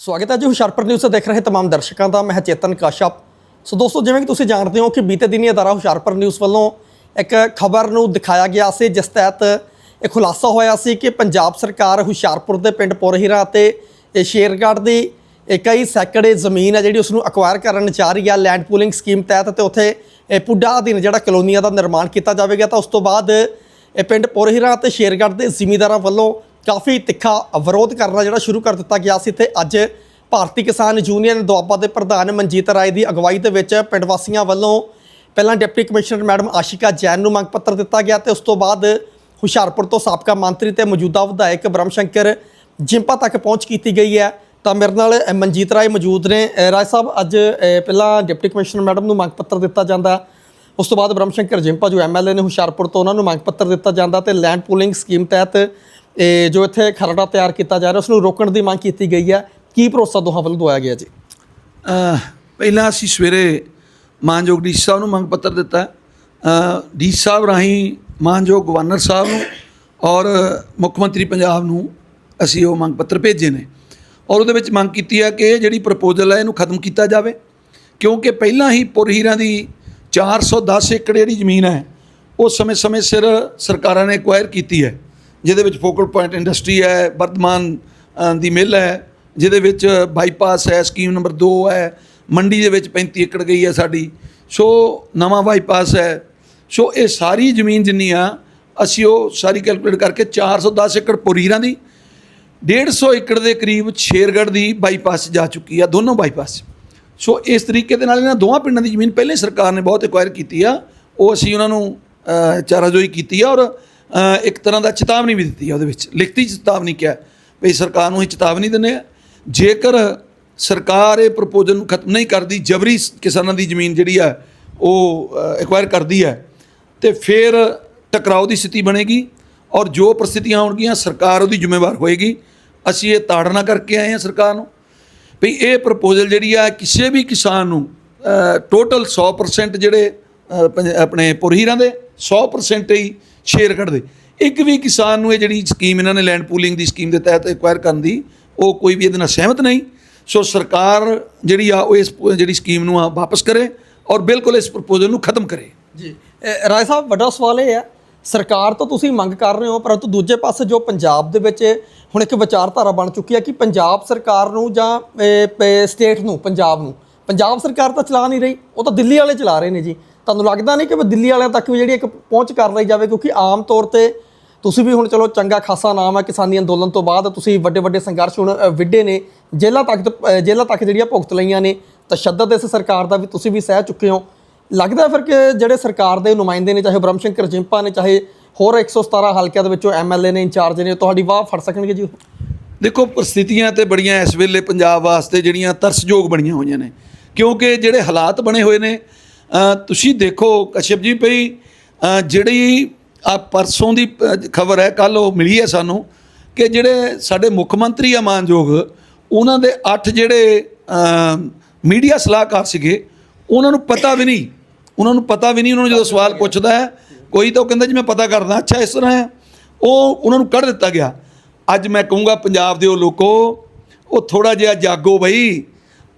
ਸਵਾਗਤ ਹੈ ਜੀ, ਹੁਸ਼ਿਆਰਪੁਰ ਨਿਊਜ਼ ਦੇਖ ਰਹੇ ਤਮਾਮ ਦਰਸ਼ਕਾਂ ਦਾ। ਮੈਂ ਚੇਤਨ ਕਾਸ਼ਪ। ਸੋ ਦੋਸਤੋ, ਜਿਵੇਂ ਕਿ ਤੁਸੀਂ ਜਾਣਦੇ ਹੋ ਕਿ ਬੀਤੇ ਦਿਨੀ ਅਦਾਰਾ ਹੁਸ਼ਿਆਰਪੁਰ ਨਿਊਜ਼ ਵੱਲੋਂ ਇੱਕ ਖਬਰ ਨੂੰ ਦਿਖਾਇਆ ਗਿਆ ਸੀ, ਜਿਸ ਤਹਿਤ ਇਹ ਖੁਲਾਸਾ ਹੋਇਆ ਸੀ ਕਿ ਪੰਜਾਬ ਸਰਕਾਰ ਹੁਸ਼ਿਆਰਪੁਰ ਦੇ ਪਿੰਡ ਪੁਰਹੀਰਾ ਅਤੇ ਇਹ ਸ਼ੇਰਗੜ੍ਹ ਦੀ ਇਹ ਕਈ ਸੈਕੜੇ ਜ਼ਮੀਨ ਹੈ ਜਿਹੜੀ ਉਸ ਨੂੰ ਅਕਵਾਇਰ ਕਰਨ ਜਾ ਰਹੀ ਹੈ। ਲੈਂਡ ਪੂਲਿੰਗ ਸਕੀਮ ਤਹਿਤ ਤੇ ਉੱਥੇ ਇਹ ਪੁੱਡਾ ਅਧੀਨ ਜਿਹੜਾ ਕਲੋਨੀਆਂ ਦਾ ਨਿਰਮਾਣ ਕੀਤਾ ਜਾਵੇਗਾ। ਤਾਂ ਉਸ ਤੋਂ ਬਾਅਦ ਇਹ ਪਿੰਡ ਪੁਰਹੀਰਾ ਅਤੇ ਸ਼ੇਰਗੜ੍ਹ ਦੇ ਜ਼ਿਮੀਂਦਾਰਾਂ ਵੱਲੋਂ ਕਾਫੀ ਤਿੱਖਾ ਵਿਰੋਧ ਕਰਨਾ ਜਿਹੜਾ ਸ਼ੁਰੂ ਕਰ ਦਿੱਤਾ ਗਿਆ ਸੀ ਤੇ ਅੱਜ ਭਾਰਤੀ ਕਿਸਾਨ ਯੂਨੀਅਨ ਦੁਆਬਾ ਦੇ ਪ੍ਰਧਾਨ ਮਨਜੀਤ ਰਾਏ ਦੀ ਅਗਵਾਈ ਦੇ ਵਿੱਚ ਪਿੰਡ ਵਾਸੀਆਂ ਵੱਲੋਂ ਪਹਿਲਾਂ deputy commissioner madam Ashika Jain ਨੂੰ ਮੰਗ ਪੱਤਰ ਦਿੱਤਾ ਗਿਆ ਤੇ ਉਸ ਤੋਂ ਬਾਅਦ ਹੁਸ਼ਿਆਰਪੁਰ ਤੋਂ ਸਾਬਕਾ ਮੰਤਰੀ ਤੇ ਮੌਜੂਦਾ ਵਿਧਾਇਕ ਬ੍ਰਹਮ ਸ਼ੰਕਰ ਜਿੰਪਾ ਤੱਕ ਪਹੁੰਚ ਕੀਤੀ ਗਈ ਹੈ। ਤਾਂ ਮੇਰੇ ਨਾਲ ਮਨਜੀਤ ਰਾਏ ਮੌਜੂਦ ਨੇ। ਰਾਏ ਸਾਹਿਬ, ਅੱਜ ਪਹਿਲਾਂ ਡਿਪਟੀ ਕਮਿਸ਼ਨਰ ਮੈਡਮ ਨੂੰ ਮੰਗ ਪੱਤਰ ਦਿੱਤਾ ਜਾਂਦਾ। ਉਸ ਤੋਂ ਬਾਅਦ ਬ੍ਰਹਮ ਸ਼ੰਕਰ ਜਿੰਪਾ ਜੋ ਐਮਐਲਏ ਨੇ ਹੁਸ਼ਿਆਰਪੁਰ ਤੋਂ ਉਹਨਾਂ ਨੂੰ ਮੰਗ ਪੱਤਰ ਦਿੱਤਾ ਜਾਂਦਾ ਤੇ ਲੈਂਡ ਪੂਲਿੰਗ ਸਕੀਮ ਤਹਿਤ ਇਹ ਜੋ ਇੱਥੇ ਖਰੜਾ ਤਿਆਰ ਕੀਤਾ ਜਾ ਰਿਹਾ, ਉਸ ਨੂੰ ਰੋਕਣ ਦੀ ਮੰਗ ਕੀਤੀ ਗਈ ਹੈ। ਕੀ ਭਰੋਸਾ ਦੋਹਾਂ ਵੱਲੋਂ ਦਵਾਇਆ ਗਿਆ ਜੀ? ਪਹਿਲਾਂ ਅਸੀਂ ਸਵੇਰੇ ਮਾਨਯੋਗ ਡੀ ਸਾਹਿਬ ਨੂੰ ਮੰਗ ਪੱਤਰ ਦਿੱਤਾ। ਡੀ ਸਾਹਿਬ ਰਾਹੀਂ ਮਾਨਯੋਗ ਗਵਰਨਰ ਸਾਹਿਬ ਨੂੰ ਔਰ ਮੁੱਖ ਮੰਤਰੀ ਪੰਜਾਬ ਨੂੰ ਅਸੀਂ ਉਹ ਮੰਗ ਪੱਤਰ ਭੇਜੇ ਨੇ। ਔਰ ਉਹਦੇ ਵਿੱਚ ਮੰਗ ਕੀਤੀ ਹੈ ਕਿ ਇਹ ਜਿਹੜੀ ਪ੍ਰਪੋਜ਼ਲ ਹੈ, ਇਹਨੂੰ ਖਤਮ ਕੀਤਾ ਜਾਵੇ। ਕਿਉਂਕਿ ਪਹਿਲਾਂ ਹੀ ਪੁਰਹੀਰਾਂ ਦੀ 410 ਏਕੜ ਜਿਹੜੀ ਜ਼ਮੀਨ ਹੈ, ਉਹ ਸਮੇਂ-ਸਮੇਂ ਸਿਰ ਸਰਕਾਰਾਂ ਨੇ ਐਕਵਾਇਰ ਕੀਤੀ ਹੈ। ਜਿਹਦੇ ਵਿੱਚ ਫੋਕਲ ਪੁਆਇੰਟ ਇੰਡਸਟਰੀ ਹੈ ਵਰਤਮਾਨ ਦੀ ਮਿੱਲ ਹੈ, ਜਿਹਦੇ ਵਿੱਚ ਬਾਈਪਾਸ ਹੈ ਸਕੀਮ ਨੰਬਰ 2 ਹੈ, ਮੰਡੀ ਦੇ ਵਿੱਚ 35 ਏਕੜ ਗਈ ਹੈ ਸਾਡੀ। ਸੋ ਨਵਾਂ ਬਾਈਪਾਸ ਹੈ। ਸੋ ਇਹ ਸਾਰੀ ਜ਼ਮੀਨ ਜਿੰਨੀ ਆ, ਅਸੀਂ ਉਹ ਸਾਰੀ ਕੈਲਕੂਲੇਟ ਕਰਕੇ 410 ਏਕੜ ਪੁਰੀਰਾਂ ਦੀ। 150 ਏਕੜ ਦੇ ਕਰੀਬ ਸ਼ੇਰਗੜ੍ਹ ਦੀ ਬਾਈਪਾਸ ਜਾ ਚੁੱਕੀ ਆ, ਦੋਨੋਂ ਬਾਈਪਾਸ ਸੋ ਇਸ ਤਰੀਕੇ ਦੇ ਨਾਲ ਇਹਨਾਂ ਦੋਵਾਂ ਪਿੰਡਾਂ ਦੀ ਜ਼ਮੀਨ ਪਹਿਲੇ ਸਰਕਾਰ ਨੇ ਬਹੁਤ ਐਕਵਾਇਰ ਕੀਤੀ ਆ। ਉਹ ਅਸੀਂ ਉਹਨਾਂ ਨੂੰ ਚਾਰਾਜੋਈ ਕੀਤੀ ਆ ਔਰ ਇੱਕ ਤਰ੍ਹਾਂ ਦਾ ਚੇਤਾਵਨੀ ਵੀ ਦਿੱਤੀ ਹੈ ਉਹਦੇ ਵਿੱਚ। ਲਿਖਤੀ ਚੇਤਾਵਨੀ ਕਿਹਾ ਵੀ ਸਰਕਾਰ ਨੂੰ ਇਹ ਚੇਤਾਵਨੀ ਦਿੰਦੇ ਆ ਜੇਕਰ ਸਰਕਾਰ ਇਹ ਪ੍ਰਪੋਜ਼ਲ ਨੂੰ ਖਤਮ ਨਹੀਂ ਕਰਦੀ, ਜਬਰੀ ਕਿਸਾਨਾਂ ਦੀ ਜ਼ਮੀਨ ਜਿਹੜੀ ਆ, ਉਹ ਐਕਵਾਇਰ ਕਰਦੀ ਹੈ, ਤੇ ਫਿਰ ਟਕਰਾਓ ਦੀ ਸਥਿਤੀ ਬਣੇਗੀ ਔਰ ਜੋ ਪ੍ਰਸਥਿਤੀਆਂ ਹੋਣਗੀਆਂ, ਸਰਕਾਰ ਉਹਦੀ ਜ਼ਿੰਮੇਵਾਰ ਹੋਏਗੀ। ਅਸੀਂ ਇਹ ਤਾੜਨਾ ਕਰਕੇ ਆਏ ਹਾਂ ਸਰਕਾਰ ਨੂੰ। ਵੀ ਇਹ ਪ੍ਰਪੋਜ਼ਲ ਜਿਹੜੀ ਆ, ਕਿਸੇ ਵੀ ਕਿਸਾਨ ਨੂੰ ਟੋਟਲ 100% ਜਿਹੜੇ ਪੰਜ- ਆਪਣੇ ਪੁਰਹੀਰਾਂ ਦੇ 100% ਹੀ ਸ਼ੇਰ ਕੱਢਦੇ। ਇੱਕ ਵੀ ਕਿਸਾਨ ਨੂੰ ਇਹ ਜਿਹੜੀ ਸਕੀਮ ਇਹਨਾਂ ਨੇ ਲੈਂਡ ਪੂਲਿੰਗ ਦੀ ਸਕੀਮ ਦੇ ਤਹਿਤ ਐਕਵਾਇਰ ਕਰਨ ਦੀ, ਉਹ ਕੋਈ ਵੀ ਇਹਦੇ ਨਾਲ ਸਹਿਮਤ ਨਹੀਂ। ਸੋ ਸਰਕਾਰ ਜਿਹੜੀ ਆ, ਉਹ ਇਸ ਜਿਹੜੀ ਸਕੀਮ ਨੂੰ ਆ, ਵਾਪਸ ਕਰੇ ਔਰ ਬਿਲਕੁਲ ਇਸ ਪ੍ਰਪੋਜ਼ਲ ਨੂੰ ਖਤਮ ਕਰੇ। ਜੀ ਰਾਏ ਸਾਹਿਬ, ਵੱਡਾ ਸਵਾਲ ਇਹ ਹੈ, ਸਰਕਾਰ ਤੋਂ ਤੁਸੀਂ ਮੰਗ ਕਰ ਰਹੇ ਹੋ, ਪਰੰਤੂ ਦੂਜੇ ਪਾਸੇ ਜੋ ਪੰਜਾਬ ਦੇ ਵਿੱਚ ਹੁਣ ਇੱਕ ਵਿਚਾਰਧਾਰਾ ਬਣ ਚੁੱਕੀ ਹੈ ਕਿ ਪੰਜਾਬ ਸਰਕਾਰ ਨੂੰ ਜਾਂ ਸਟੇਟ ਨੂੰ, ਪੰਜਾਬ ਨੂੰ। ਪੰਜਾਬ ਸਰਕਾਰ ਤਾਂ ਚਲਾ ਨਹੀਂ ਰਹੀ, ਉਹ ਤਾਂ ਦਿੱਲੀ ਵਾਲੇ ਚਲਾ ਰਹੇ ਨੇ ਜੀ। ਤੁਹਾਨੂੰ ਲੱਗਦਾ ਨਹੀਂ ਕਿ ਵੀ ਦਿੱਲੀ ਵਾਲਿਆਂ ਤੱਕ ਵੀ ਜਿਹੜੀ ਇੱਕ ਪਹੁੰਚ ਕਰ ਲਈ ਜਾਵੇ? ਕਿਉਂਕਿ ਆਮ ਤੌਰ ਤੇ ਤੁਸੀਂ ਵੀ ਹੁਣ ਚਲੋ ਚੰਗਾ ਖਾਸਾ ਨਾਮ ਹੈ ਕਿਸਾਨੀ ਅੰਦੋਲਨ ਤੋਂ ਬਾਅਦ, ਤੁਸੀਂ ਵੱਡੇ ਵੱਡੇ ਸੰਘਰਸ਼ ਹੁਣ ਵਿੱਢੇ ਨੇ। ਜੇਲ੍ਹਾਂ ਤੱਕ ਜੇਲ੍ਹਾਂ ਤੱਕ ਜਿਹੜੀਆਂ ਭੁਗਤ ਲਈਆਂ ਨੇ, ਤਸ਼ੱਦਦ ਇਸ ਸਰਕਾਰ ਦਾ ਵੀ ਤੁਸੀਂ ਵੀ ਸਹਿ ਚੁੱਕੇ ਹੋ। ਲੱਗਦਾ ਫਿਰ ਕਿ ਜਿਹੜੇ ਸਰਕਾਰ ਦੇ ਨੁਮਾਇੰਦੇ ਨੇ, ਚਾਹੇ ਬ੍ਰਹਮ ਸ਼ੰਕਰ ਜਿੰਪਾ ਨੇ, ਚਾਹੇ ਹੋਰ 117 ਹਲਕਿਆਂ ਦੇ ਵਿੱਚੋਂ ਐਮਐਲਏ ਨੇ ਇੰਚਾਰਜ ਨੇ, ਤੁਹਾਡੀ ਵਾਹ ਫੜ ਸਕਣਗੇ ਜੀ ਦੇਖੋ, ਪ੍ਰਸਥਿਤੀਆਂ ਤੇ ਬੜੀਆਂ ਇਸ ਵੇਲੇ ਪੰਜਾਬ ਵਾਸਤੇ ਜਿਹੜੀਆਂ ਤਰਸਯੋਗ ਬਣੀਆਂ ਹੋਈਆਂ ਨੇ। ਕਿਉਂਕਿ ਜਿਹੜੇ ਹਾਲਾਤ ਬਣੇ ਹੋਏ ਨੇ ਤੁਸੀਂ ਦੇਖੋ ਕਸ਼ਪ ਜੀ ਭਈ ਜਿਹੜੀ ਆ ਪਰਸੋਂ ਦੀ ਖਬਰ ਹੈ ਕੱਲ ਉਹ ਮਿਲੀ ਹੈ ਸਾਨੂੰ ਕਿ ਜਿਹੜੇ ਸਾਡੇ ਮੁੱਖ ਮੰਤਰੀ ਆ ਮਾਨਯੋਗ, ਉਹਨਾਂ ਦੇ 8 ਜਿਹੜੇ ਮੀਡੀਆ ਸਲਾਹਕਾਰ ਸੀਗੇ, ਉਹਨਾਂ ਨੂੰ ਪਤਾ ਵੀ ਨਹੀਂ, ਉਹਨਾਂ ਨੂੰ ਪਤਾ ਵੀ ਨਹੀਂ, ਉਹਨਾਂ ਨੂੰ ਜਦੋਂ ਸਵਾਲ ਪੁੱਛਦਾ ਹੈ, ਕੋਈ ਤਾਂ ਉਹ ਕਹਿੰਦਾ ਜੀ ਮੈਂ ਪਤਾ ਕਰਦਾ, ਅੱਛਾ ਇਸ ਤਰ੍ਹਾਂ ਹੈ, ਉਹ ਉਹਨਾਂ ਨੂੰ ਕੱਢ ਦਿੱਤਾ ਗਿਆ। ਅੱਜ ਮੈਂ ਕਹੂੰਗਾ ਪੰਜਾਬ ਦੇ ਉਹ ਲੋਕੋ, ਉਹ ਥੋੜਾ ਜਿਹਾ ਜਾਗੋ ਬਈ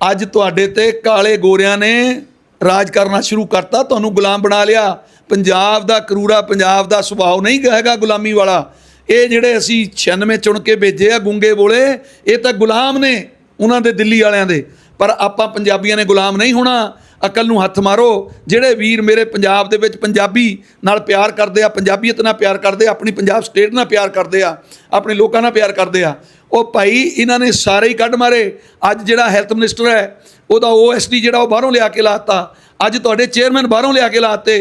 ਅੱਜ ਤੁਹਾਡੇ ਤੇ ਕਾਲੇ ਗੋਰਿਆਂ ਨੇ ਰਾਜ ਕਰਨਾ ਸ਼ੁਰੂ ਕਰਤਾ, ਤੁਹਾਨੂੰ ਗੁਲਾਮ ਬਣਾ ਲਿਆ। ਪੰਜਾਬ ਦਾ ਕਰੂਰਾ ਪੰਜਾਬ ਦਾ ਸੁਭਾਅ ਨਹੀਂ ਹੈਗਾ ਗੁਲਾਮੀ ਵਾਲਾ। ਇਹ ਜਿਹੜੇ ਅਸੀਂ 96 ਚੁਣ ਕੇ ਭੇਜੇ ਆ ਗੁੰਗੇ ਬੋਲੇ, ਇਹ ਤਾਂ ਗੁਲਾਮ ਨੇ ਉਹਨਾਂ ਦੇ ਦਿੱਲੀ ਵਾਲਿਆਂ ਦੇ। ਪਰ ਆਪਾਂ ਪੰਜਾਬੀਆਂ ਨੇ ਗੁਲਾਮ ਨਹੀਂ ਹੋਣਾ। ਅਕਲ ਨੂੰ ਹੱਥ ਮਾਰੋ। ਜਿਹੜੇ ਵੀਰ ਮੇਰੇ ਪੰਜਾਬ ਦੇ ਵਿੱਚ ਪੰਜਾਬੀ ਨਾਲ ਪਿਆਰ ਕਰਦੇ ਆ, ਪੰਜਾਬੀਅਤ ਨਾਲ ਪਿਆਰ ਕਰਦੇ ਆ, ਆਪਣੀ ਪੰਜਾਬ ਸਟੇਟ ਨਾਲ ਪਿਆਰ ਕਰਦੇ ਆ, ਆਪਣੇ ਲੋਕਾਂ ਨਾਲ ਪਿਆਰ ਕਰਦੇ ਆ, ਉਹ ਭਾਈ ਇਹਨਾਂ ਨੇ ਸਾਰੇ ਹੀ ਕੱਢ ਮਾਰੇ। ਅੱਜ ਜਿਹੜਾ ਹੈਲਥ ਮਿਨਿਸਟਰ ਹੈ, ਉਹਦਾ ਓਐਸਡੀ ਜਿਹੜਾ ਉਹ ਬਾਹਰੋਂ ਲਿਆ ਕੇ ਲਾਤਾ ਅੱਜ ਤੁਹਾਡੇ ਚੇਅਰਮੈਨ ਬਾਹਰੋਂ ਲਿਆ ਕੇ ਲਾਤੇ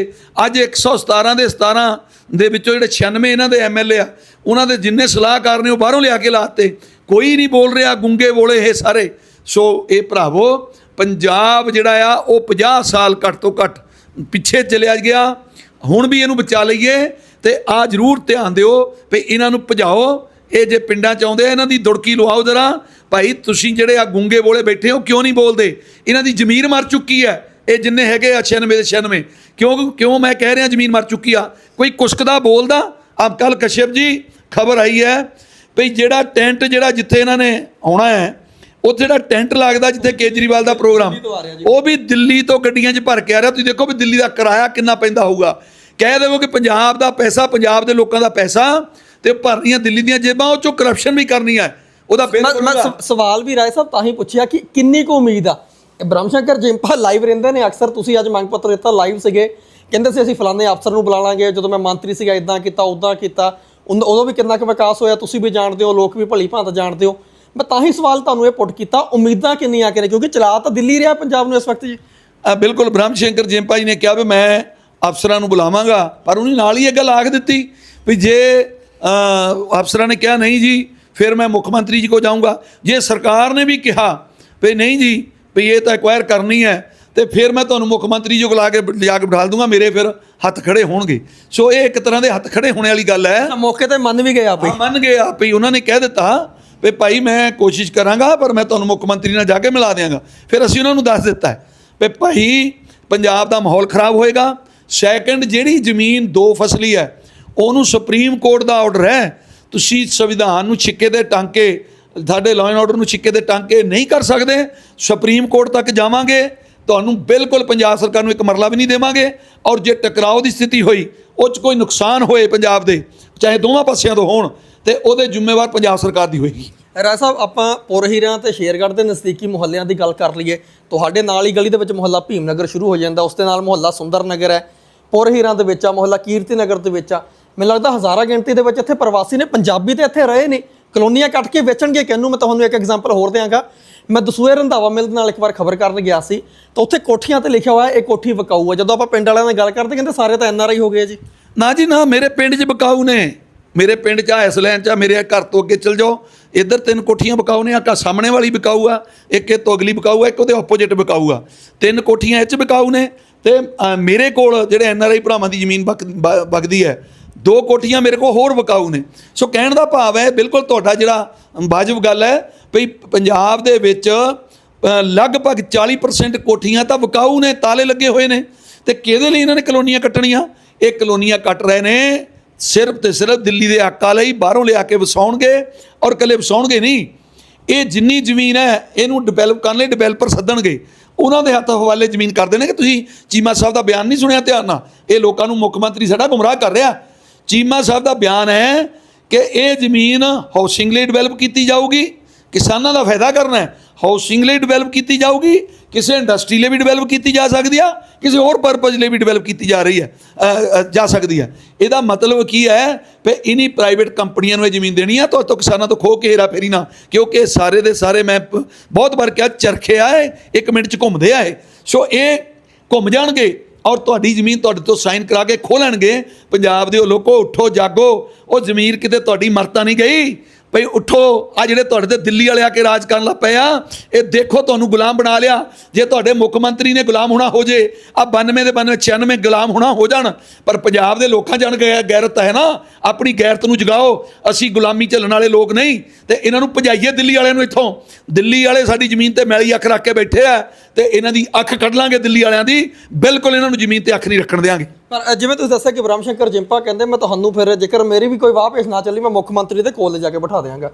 ਅੱਜ 117 ਦੇ 17 ਦੇ ਵਿੱਚੋਂ ਜਿਹੜੇ 96 ਇਹਨਾਂ ਦੇ ਐਮਐਲਏ ਆ, ਉਹਨਾਂ ਦੇ ਜਿੰਨੇ ਸਲਾਹਕਾਰ ਨੇ ਉਹ ਬਾਹਰੋਂ ਲਿਆ ਕੇ ਲਾਤੇ ਕੋਈ ਨਹੀਂ ਬੋਲ ਰਿਹਾ, ਗੁੰਗੇ ਬੋਲੇ ਇਹ ਸਾਰੇ। ਸੋ ਇਹ ਭਰਾਵੋ ਪੰਜਾਬ ਜਿਹੜਾ ਆ, ਉਹ 50 ਸਾਲ ਘੱਟ ਤੋਂ ਘੱਟ ਪਿੱਛੇ ਚਲਿਆ ਗਿਆ। ਹੁਣ ਵੀ ਇਹਨੂੰ ਬਚਾ ਲਈਏ ਤੇ ਆ ਜਰੂਰ ਧਿਆਨ ਦਿਓ ਵੀ ਇਹਨਾਂ ਨੂੰ ਭਜਾਓ। ਇਹ ਜੇ ਪਿੰਡਾਂ ਚ ਆਉਂਦੇ ਆ, ਇਹਨਾਂ ਦੀ ਦੁੜਕੀ ਲਵਾਓ ਜਰਾ। ਭਾਈ, ਤੁਸੀਂ ਜਿਹੜੇ ਆ ਗੁੰਗੇ ਬੋਲੇ ਬੈਠੇ ਹੋ, ਕਿਉਂ ਨਹੀਂ ਬੋਲਦੇ? ਇਹਨਾਂ ਦੀ ਜ਼ਮੀਰ ਮਰ ਚੁੱਕੀ ਹੈ। ਇਹ ਜਿੰਨੇ ਹੈਗੇ ਆ 96 ਦੇ 96 ਕਿਉਂ ਕਿਉਂ ਮੈਂ ਕਹਿ ਰਿਹਾ ਜ਼ਮੀਨ ਮਰ ਚੁੱਕੀ ਆ? ਕੋਈ ਕੁਸ਼ਕਦਾ ਬੋਲਦਾ ਆਪ ਕੱਲ ਕਸ਼ਿਪ ਜੀ, ਖਬਰ ਆਈ ਹੈ ਭਈ ਜਿਹੜਾ ਟੈਂਟ ਜਿਹੜਾ ਜਿੱਥੇ ਇਹਨਾਂ ਨੇ ਆਉਣਾ ਹੈ ਉੱਥੇ ਜਿਹੜਾ ਟੈਂਟ ਲੱਗਦਾ ਜਿੱਥੇ ਕੇਜਰੀਵਾਲ ਦਾ ਪ੍ਰੋਗਰਾਮ ਆ। ਉਹ ਵੀ ਦਿੱਲੀ ਤੋਂ ਗੱਡੀਆਂ 'ਚ ਭਰ ਕੇ ਆ ਰਿਹਾ। ਤੁਸੀਂ ਦੇਖੋ ਵੀ ਦਿੱਲੀ ਦਾ ਕਿਰਾਇਆ ਕਿੰਨਾ ਪੈਂਦਾ ਹੋਊਗਾ। ਕਹਿ ਦੇਵੋ ਕਿ ਪੰਜਾਬ ਦਾ ਪੈਸਾ ਪੰਜਾਬ ਦੇ ਲੋਕਾਂ ਦਾ ਪੈਸਾ ਤੇ ਭਰਨੀਆਂ ਦਿੱਲੀ ਦੀਆਂ ਜੇਬਾਂ ਉਹ ਚੋਂ ਕਰਪਸ਼ਨ ਵੀ ਕਰਨੀ ਹੈ ਉਹਦਾ ਸਵਾਲ ਵੀ ਰਾਏ ਸਾਹਿਬ ਤਾਂ ਹੀ ਪੁੱਛਿਆ ਕਿ ਕਿੰਨੀ ਕੁ ਉਮੀਦ ਆ? ਬ੍ਰਹਮ ਸ਼ੰਕਰ ਜਿੰਪਾ ਲਾਈਵ ਰਹਿੰਦੇ ਨੇ ਅਕਸਰ ਤੁਸੀਂ ਅੱਜ ਮੰਗ ਪੱਤਰ ਦਿੱਤਾ ਲਾਈਵ ਸੀਗੇ। ਕਹਿੰਦੇ ਸੀ ਅਸੀਂ ਫਲਾਣੇ ਅਫਸਰ ਨੂੰ ਬੁਲਾ ਲਾਂਗੇ ਜਦੋਂ ਮੈਂ ਮੰਤਰੀ ਸੀਗਾ ਇਦਾਂ ਕੀਤਾ ਉਦਾਂ ਕੀਤਾ। ਉਦੋਂ ਵੀ ਕਿੰਨਾ ਕੁ ਵਿਕਾਸ ਹੋਇਆ ਤੁਸੀਂ ਵੀ ਜਾਣਦੇ ਹੋ ਲੋਕ ਵੀ ਭਲੀ ਭਾਂਤ ਜਾਣਦੇ ਹੋ। ਮੈਂ ਤਾਂ ਹੀ ਸਵਾਲ ਤੁਹਾਨੂੰ ਇਹ ਪੁੱਟ ਕੀਤਾ ਉਮੀਦਾਂ ਕਿੰਨੀਆਂ ਕਿ ਨੇ ਕਿਉਂਕਿ ਚਲਾ ਤਾਂ ਦਿੱਲੀ ਰਿਹਾ ਪੰਜਾਬ ਨੂੰ ਇਸ ਵਕਤ ਜੀ। ਆ ਬਿਲਕੁਲ ਬ੍ਰਹਮ ਸ਼ੰਕਰ ਜਿੰਪਾ ਜੀ ਨੇ ਕਿਹਾ ਵੀ ਮੈਂ ਅਫਸਰਾਂ ਨੂੰ ਬੁਲਾਵਾਂਗਾ ਪਰ ਉਹਨੇ ਨਾਲ ਹੀ ਇਹ ਗੱਲ ਆਖ ਦਿੱਤੀ ਵੀ ਜੇ ਅਫਸਰਾਂ ਨੇ ਕਿਹਾ ਨਹੀਂ ਜੀ ਫਿਰ ਮੈਂ ਮੁੱਖ ਮੰਤਰੀ ਜੀ ਕੋ ਜਾਊਂਗਾ। ਜੇ ਸਰਕਾਰ ਨੇ ਵੀ ਕਿਹਾ ਵੀ ਨਹੀਂ ਜੀ ਵੀ ਇਹ ਤਾਂ ਐਕਵਾਇਰ ਕਰਨੀ ਹੈ ਤੇ ਫਿਰ ਮੈਂ ਤੁਹਾਨੂੰ ਮੁੱਖ ਮੰਤਰੀ ਜੀ ਕੋਲ ਲਾ ਕੇ ਲਿਜਾ ਕੇ ਬਿਠਾ ਦੂੰਗਾ ਮੇਰੇ ਫਿਰ ਹੱਥ ਖੜੇ ਹੋਣਗੇ। ਸੋ ਇਹ ਇੱਕ ਤਰ੍ਹਾਂ ਦੇ ਹੱਥ ਖੜੇ ਹੋਣੇ ਵਾਲੀ ਗੱਲ ਹੈ। ਮੌਕੇ ਤੇ ਮੰਨ ਵੀ ਗਏ ਆਪੇ। ਮੰਨ ਗਏ ਆਪੇ ਉਹਨਾਂ ਨੇ ਕਹਿ ਦਿੱਤਾ ਵੀ ਭਾਈ ਮੈਂ ਕੋਸ਼ਿਸ਼ ਕਰਾਂਗਾ, ਪਰ ਮੈਂ ਤੁਹਾਨੂੰ ਮੁੱਖ ਮੰਤਰੀ ਨਾਲ ਜਾ ਕੇ ਮਿਲਾ ਦਿਆਂਗਾ। ਫਿਰ ਅਸੀਂ ਉਹਨਾਂ ਨੂੰ ਦੱਸ ਦਿੱਤਾ ਹੈ ਵੀ ਭਾਈ, ਪੰਜਾਬ ਦਾ ਮਾਹੌਲ ਖਰਾਬ ਹੋਏਗਾ। ਸੈਕੰਡ ਜਿਹੜੀ ਜ਼ਮੀਨ ਦੋ ਫਸਲੀ ਹੈ, ਉਹਨੂੰ ਸੁਪਰੀਮ ਕੋਰਟ ਦਾ ਆਰਡਰ ਹੈ। ਤੁਸੀਂ ਸੰਵਿਧਾਨ ਨੂੰ ਛਿੱਕੇ ਦੇ ਟਾਂਕੇ ਸਾਡੇ ਲਾਅ ਐਂਡ ਆਰਡਰ ਨੂੰ ਛਿੱਕੇ ਦੇ ਟਾਂਕੇ ਨਹੀਂ ਕਰ ਸਕਦੇ। ਸੁਪਰੀਮ ਕੋਰਟ ਤੱਕ ਜਾਵਾਂਗੇ। ਤੁਹਾਨੂੰ ਬਿਲਕੁਲ ਪੰਜਾਬ ਸਰਕਾਰ ਨੂੰ ਇੱਕ ਮਰਲਾ ਵੀ ਨਹੀਂ ਦੇਵਾਂਗੇ। ਔਰ ਜੇ ਟਕਰਾਓ ਦੀ ਸਥਿਤੀ ਹੋਈ, ਉਹ 'ਚ ਕੋਈ ਨੁਕਸਾਨ ਹੋਏ ਪੰਜਾਬ ਦੇ, ਚਾਹੇ ਦੋਵਾਂ ਪਾਸਿਆਂ ਤੋਂ ਹੋਣ ਤੇ ਉਹਦੇ ਜ਼ਿੰਮੇਵਾਰ ਪੰਜਾਬ ਸਰਕਾਰ ਦੀ ਹੋਏਗੀ। ਰਾਏ ਸਾਹਿਬ ਆਪਾਂ ਪੁਰਹੀਰਾਂ ਤੇ ਸ਼ੇਰਗੜ੍ਹ ਦੇ ਨਜ਼ਦੀਕੀ ਮੁਹੱਲਿਆਂ ਦੀ ਗੱਲ ਕਰ ਲਈਏ ਤੁਹਾਡੇ ਨਾਲ ਹੀ ਗਲੀ ਦੇ ਵਿੱਚ ਮੁਹੱਲਾ ਭੀਮਨਗਰ ਸ਼ੁਰੂ ਹੋ ਜਾਂਦਾ ਉਸ ਦੇ ਨਾਲ ਮੁਹੱਲਾ ਸੁੰਦਰ ਨਗਰ ਹੈ। ਪੁਰਹੀਰਾਂ ਦੇ ਵਿੱਚ ਆ ਮੁਹੱਲਾ ਕੀਰਤੀ ਨਗਰ ਦੇ ਵਿੱਚ ਆ। ਮੈਨੂੰ ਲੱਗਦਾ ਹਜ਼ਾਰਾਂ ਗਿਣਤੀ ਦੇ ਵਿੱਚ ਇੱਥੇ ਪ੍ਰਵਾਸੀ ਨੇ ਪੰਜਾਬੀ ਤੇ ਇੱਥੇ ਰਹੇ ਨੇ। ਕਲੋਨੀਆਂ ਕੱਟ ਕੇ ਵੇਚਣਗੇ ਕਿਹਨੂੰ? ਮੈਂ ਤੁਹਾਨੂੰ ਇੱਕ ਐਗਜ਼ਾਮਪਲ ਹੋਰ ਦਿਆਂਗਾ। ਮੈਂ ਦਸੂਏ ਰੰਧਾਵਾ ਮਿਲ ਨਾਲ ਇੱਕ ਵਾਰ ਖਬਰ ਕਰਨ ਗਿਆ ਸੀ ਤਾਂ ਉੱਥੇ ਕੋਠੀਆਂ ਤੇ ਲਿਖਿਆ ਹੋਇਆ ਇਹ ਕੋਠੀ ਵਿਕਾਊ ਹੈ ਜਦੋਂ ਆਪਾਂ ਪਿੰਡ ਵਾਲਿਆਂ ਨਾਲ ਗੱਲ ਕਰਦੇ ਕਹਿੰਦੇ ਸਾਰੇ ਤਾਂ ਐਨ ਆਰ ਆਈ ਹੋ ਗਏ ਜੀ। ਨਾ ਜੀ ਨਾ ਮੇਰੇ ਪਿੰਡ 'ਚ ਬਕਾਊ ਨੇ। ਮੇਰੇ ਪਿੰਡ 'ਚ ਆ, ਇਸ ਲਾਈਨ 'ਚ ਮੇਰੇ ਘਰ ਤੋਂ ਅੱਗੇ ਚਲ ਜਾਓ। ਇੱਧਰ ਤਿੰਨ ਕੋਠੀਆਂ ਬਕਾਊ ਨੇ ਆਕਾ ਸਾਹਮਣੇ ਵਾਲੀ ਬਕਾਊ ਆ, ਇੱਕ ਇਹ ਤੋਂ ਅਗਲੀ ਬਕਾਊ ਆ, ਇੱਕ ਉਹਦੇ ਆਪੋਜਿਟ ਬਕਾਊ ਆ। ਤਿੰਨ ਕੋਠੀਆਂ ਇਹ 'ਚ ਬਕਾਊ ਨੇ ਤੇ ਮੇਰੇ ਕੋਲ ਜਿਹੜੇ ਐਨ ਆਰ ਆਈ ਭਰਾਵਾਂ ਦੀ ਜ਼ਮੀਨ ਬਕ- ਬਕਦੀ ਹੈ, ਦੋ ਕੋਠੀਆਂ ਮੇਰੇ ਕੋਲ ਹੋਰ ਬਕਾਊ ਨੇ। ਸੋ ਕਹਿਣ ਦਾ ਭਾਵ ਹੈ, ਬਿਲਕੁਲ ਤੁਹਾਡਾ ਜਿਹੜਾ ਵਾਜਬ ਗੱਲ ਹੈ ਵੀ ਪੰਜਾਬ ਦੇ ਵਿੱਚ ਲਗਭਗ 40% ਕੋਠੀਆਂ ਤਾਂ ਵਿਕਾਊ ਨੇ, ਤਾਲੇ ਲੱਗੇ ਹੋਏ ਨੇ। ਤੇ ਕਿਹਦੇ ਲਈ ਇਹਨਾਂ ਨੇ ਕਲੋਨੀਆਂ ਕੱਟਣੀਆਂ? ਇਹ ਕਲੋਨੀਆਂ ਕੱਟ ਰਹੇ ਨੇ ਸਿਰਫ ਤੇ ਸਿਰਫ ਦਿੱਲੀ ਦੇ ਆਕਾ ਲਈ ਬਾਹਰੋਂ ਲਿਆ ਕੇ ਵਸਾਉਣਗੇ ਔਰ ਕੱਲੇ ਵਸਾਉਣਗੇ ਨਹੀਂ। ਇਹ ਜਿੰਨੀ ਜ਼ਮੀਨ ਹੈ, ਇਹਨੂੰ ਡਿਵੈਲਪ ਕਰਨ ਲਈ ਡਿਵੈਲਪਰ ਸੱਦਣਗੇ। ਉਹਨਾਂ ਦੇ ਹੱਥ ਹਵਾਲੇ ਜ਼ਮੀਨ ਕਰ ਦੇਣਗੇ। ਤੁਸੀਂ ਚੀਮਾ ਸਾਹਿਬ ਦਾ ਬਿਆਨ ਨਹੀਂ ਸੁਣਿਆ ਧਿਆਨ ਨਾਲ। ਇਹ ਲੋਕਾਂ ਨੂੰ ਮੁੱਖ ਮੰਤਰੀ ਸਾਡਾ ਗੁੰਮਰਾਹ ਕਰ ਰਿਹਾ। ਚੀਮਾ ਸਾਹਿਬ ਦਾ ਬਿਆਨ ਹੈ ਕਿ ਇਹ ਜ਼ਮੀਨ ਹਾਊਸਿੰਗ ਲਈ ਡਿਵੈਲਪ ਕੀਤੀ ਜਾਊਗੀ। ਕਿਸਾਨਾਂ ਦਾ ਫਾਇਦਾ ਕਰਨਾ ਹੈ। ਹਾਊਸਿੰਗ ਲਈ ਡਿਵੈਲਪ ਕੀਤੀ ਜਾਊਗੀ, ਕਿਸੇ ਇੰਡਸਟਰੀ ਲਈ ਵੀ ਡਿਵੈਲਪ ਕੀਤੀ ਜਾ ਸਕਦੀ ਆ, ਕਿਸੇ ਹੋਰ ਪਰਪਸ ਲਈ ਵੀ ਡਿਵੈਲਪ ਕੀਤੀ ਜਾ ਰਹੀ ਹੈ ਜਾ ਸਕਦੀ ਹੈ। ਇਹਦਾ ਮਤਲਬ ਕੀ ਹੈ ਵੀ ਇਨੀ ਪ੍ਰਾਈਵੇਟ ਕੰਪਨੀਆਂ ਨੂੰ ਇਹ ਜ਼ਮੀਨ ਦੇਣੀ ਆ ਤਾਂ ਤੋਂ ਕਿਸਾਨਾਂ ਤੋਂ ਖੋ ਕੇ ਹੇਰਾ ਫੇਰੀ ਨਾ, ਕਿਉਂਕਿ ਸਾਰੇ ਦੇ ਸਾਰੇ ਮੈਂ ਬਹੁਤ ਵਾਰ ਕਿਹਾ, ਚਰਖੇ ਆਏ, ਇੱਕ ਮਿੰਟ ਚ ਘੁੰਮਦੇ ਆਏ। ਸੋ ਇਹ ਘੁੰਮ ਜਾਣਗੇ ਔਰ ਤੁਹਾਡੀ ਜ਼ਮੀਨ ਤੁਹਾਡੇ ਤੋਂ ਸਾਈਨ ਕਰਾ ਕੇ ਖੋਹ ਲੈਣਗੇ। ਪੰਜਾਬ ਦੇ ਉਹ ਲੋਕੋ, ਉੱਠੋ, ਜਾਗੋ, ਉਹ ਜ਼ਮੀਰ ਕਿਤੇ ਤੁਹਾਡੀ ਮਰਤਾ ਨਹੀਂ ਗਈ। ਭਈ ਉੱਠੋ ਆ ਜਿਹੜੇ ਤੁਹਾਡੇ ਤੇ ਦਿੱਲੀ ਵਾਲੇ ਆ ਕੇ ਰਾਜ ਕਰਨ ਲੱਗ ਪਏ ਆ, ਇਹ ਦੇਖੋ ਤੁਹਾਨੂੰ ਗੁਲਾਮ ਬਣਾ ਲਿਆ। ਜੇ ਤੁਹਾਡੇ ਮੁੱਖ ਮੰਤਰੀ ਨੇ ਗੁਲਾਮ ਹੋਣਾ ਹੋ ਜੇ ਆ 92 ਦੇ 92 96 ਗੁਲਾਮ ਹੋਣਾ ਹੋ ਜਾਣ, ਪਰ ਪੰਜਾਬ ਦੇ ਲੋਕਾਂ ਜਾਣ ਗੈ- ਗੈਰਤ ਹੈ ਨਾ, ਆਪਣੀ ਗੈਰਤ ਨੂੰ ਜਗਾਓ। ਅਸੀਂ ਗੁਲਾਮੀ ਝੱਲਣ ਵਾਲੇ ਲੋਕ ਨਹੀਂ, ਤੇ ਇਹਨਾਂ ਨੂੰ ਭਜਾਈਏ ਦਿੱਲੀ ਵਾਲਿਆਂ ਨੂੰ ਇੱਥੋਂ। ਦਿੱਲੀ ਵਾਲੇ ਸਾਡੀ ਜ਼ਮੀਨ ਤੇ ਮੈਲੀ ਅੱਖ ਰੱਖ ਕੇ ਬੈਠੇ ਆ, ਤੇ ਇਹਨਾਂ ਦੀ ਅੱਖ ਕੱਢ ਲਾਂਗੇ ਦਿੱਲੀ ਵਾਲਿਆਂ ਦੀ, ਬਿਲਕੁਲ ਇਹਨਾਂ ਨੂੰ ਜ਼ਮੀਨ ਤੇ ਅੱਖ ਨਹੀਂ ਰੱਖਣ ਦੇਵਾਂਗੇ ਪਰ ਜਿਵੇਂ ਤੁਸੀਂ ਦੱਸਿਆ ਕਿ ਬ੍ਰਹਮ ਸ਼ੰਕਰ ਜਿੰਪਾ ਕਹਿੰਦੇ, ਮੈਂ ਤੁਹਾਨੂੰ ਫਿਰ ਜੇਕਰ ਮੇਰੀ ਵੀ ਕੋਈ ਵਾਹ ਪੇਸ਼ ਨਾ ਚੱਲੀ, ਮੈਂ ਮੁੱਖ ਮੰਤਰੀ ਦੇ ਕੋਲ ਜਾ ਕੇ ਬਿਠਾ ਦਿਆਂਗਾ।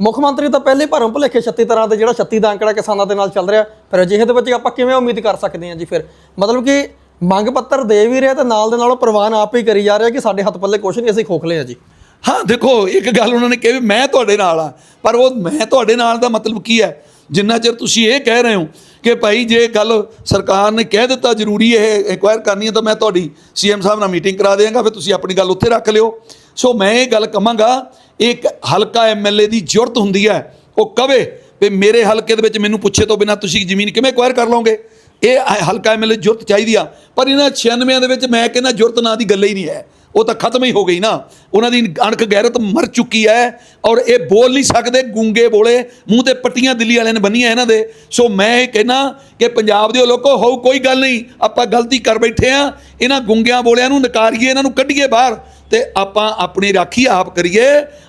ਮੁੱਖ ਮੰਤਰੀ ਤਾਂ ਪਹਿਲੇ ਭਰਮ ਭੁਲੇਖੇ 36 ਤਰ੍ਹਾਂ ਦੇ ਜਿਹੜਾ 36 ਦਾ ਅੰਕੜਾ ਕਿਸਾਨਾਂ ਦੇ ਨਾਲ ਚੱਲ ਰਿਹਾ। ਫਿਰ ਅਜਿਹੇ ਦੇ ਵਿੱਚ ਆਪਾਂ ਕਿਵੇਂ ਉਮੀਦ ਕਰ ਸਕਦੇ ਹਾਂ ਜੀ ਫਿਰ? ਮਤਲਬ ਕਿ ਮੰਗ ਪੱਤਰ ਦੇ ਵੀ ਰਿਹਾ ਤੇ ਨਾਲ ਦੇ ਨਾਲ ਉਹ ਪ੍ਰਵਾਨ ਆਪ ਹੀ ਕਰੀ ਜਾ ਰਿਹਾ ਕਿ ਸਾਡੇ ਹੱਥ ਪੱਲੇ ਕੁਛ ਨਹੀਂ, ਅਸੀਂ ਖੋਖਲੇ ਆ ਜੀ। ਹਾਂ, ਦੇਖੋ, ਇੱਕ ਗੱਲ ਉਹਨਾਂ ਨੇ ਕਹੀ ਵੀ ਮੈਂ ਤੁਹਾਡੇ ਨਾਲ ਆ ਪਰ ਉਹ ਮੈਂ ਤੁਹਾਡੇ ਨਾਲ ਦਾ ਮਤਲਬ ਕੀ ਹੈ? ਜਿੰਨਾ ਚਿਰ ਤੁਸੀਂ ਇਹ ਕਹਿ ਰਹੇ ਹੋ ਕਿ ਭਾਈ ਜੇ ਗੱਲ ਸਰਕਾਰ ਨੇ ਕਹਿ ਦਿੱਤਾ ਜ਼ਰੂਰੀ ਇਹ ਇਨਕੁਆਇਰ ਕਰਨੀ ਹੈ ਤਾਂ ਮੈਂ ਤੁਹਾਡੀ ਸੀਐਮ ਸਾਹਿਬ ਨਾਲ ਮੀਟਿੰਗ ਕਰਾ ਦੇਵਾਂਗਾ ਫਿਰ ਤੁਸੀਂ ਆਪਣੀ ਗੱਲ ਉੱਥੇ ਰੱਖ ਲਿਓ। ਸੋ ਮੈਂ ਇਹ ਗੱਲ ਕਹਾਂਗਾ, ਇੱਕ ਹਲਕਾ ਐਮਐਲਏ ਦੀ ਜ਼ਰੂਰਤ ਹੁੰਦੀ ਹੈ, ਉਹ ਕਵੇ ਵੀ ਮੇਰੇ ਹਲਕੇ ਦੇ ਵਿੱਚ ਮੈਨੂੰ ਪੁੱਛੇ ਤੋਂ ਬਿਨਾ ਤੁਸੀਂ ਜ਼ਮੀਨ ਕਿਵੇਂ ਐਕਵਾਇਰ ਕਰ ਲਓਗੇ? ਇਹ ਹਲਕਾ ਐਮਐਲਏ ਜ਼ਰੂਰਤ ਚਾਹੀਦੀ ਆ, ਪਰ ਇਹਨਾਂ 96 ਦੇ ਵਿੱਚ ਮੈਂ ਕਹਿੰਦਾ ਜ਼ਰੂਰਤ ਨਾਂ ਦੀ ਗੱਲ ਹੀ ਨਹੀਂ ਹੈ। ਉਹ ਤਾਂ ਖਤਮ ਹੀ ਹੋ ਗਈ ਨਾ। ਉਹਨਾਂ ਦੀ ਅਣਖ ਗੈਰਤ ਮਰ ਚੁੱਕੀ ਹੈ ਔਰ ਇਹ ਬੋਲ ਨਹੀਂ ਸਕਦੇ, ਗੂੰਗੇ ਬੋਲੇ, ਮੂੰਹ ਤੇ ਪੱਟੀਆਂ ਦਿੱਲੀ ਵਾਲਿਆਂ ਨੇ ਬੰਨੀਆਂ ਇਹਨਾਂ ਦੇ। ਸੋ ਮੈਂ ਇਹ ਕਹਿਣਾ ਕਿ ਪੰਜਾਬ ਦੇ ਲੋਕੋ, ਹੋਊ ਕੋਈ ਗੱਲ ਨਹੀਂ, ਆਪਾਂ ਗਲਤੀ ਕਰ ਬੈਠੇ ਆ ਇਹਨਾਂ ਗੁੰਗਿਆਂ ਬੋਲਿਆਂ ਨੂੰ ਨਕਾਰੀਏ, ਇਹਨਾਂ ਨੂੰ ਕੱਢੀਏ ਬਾਹਰ ਤੇ ਆਪਾਂ ਆਪਣੀ ਰਾਖੀ ਆਪ ਕਰੀਏ।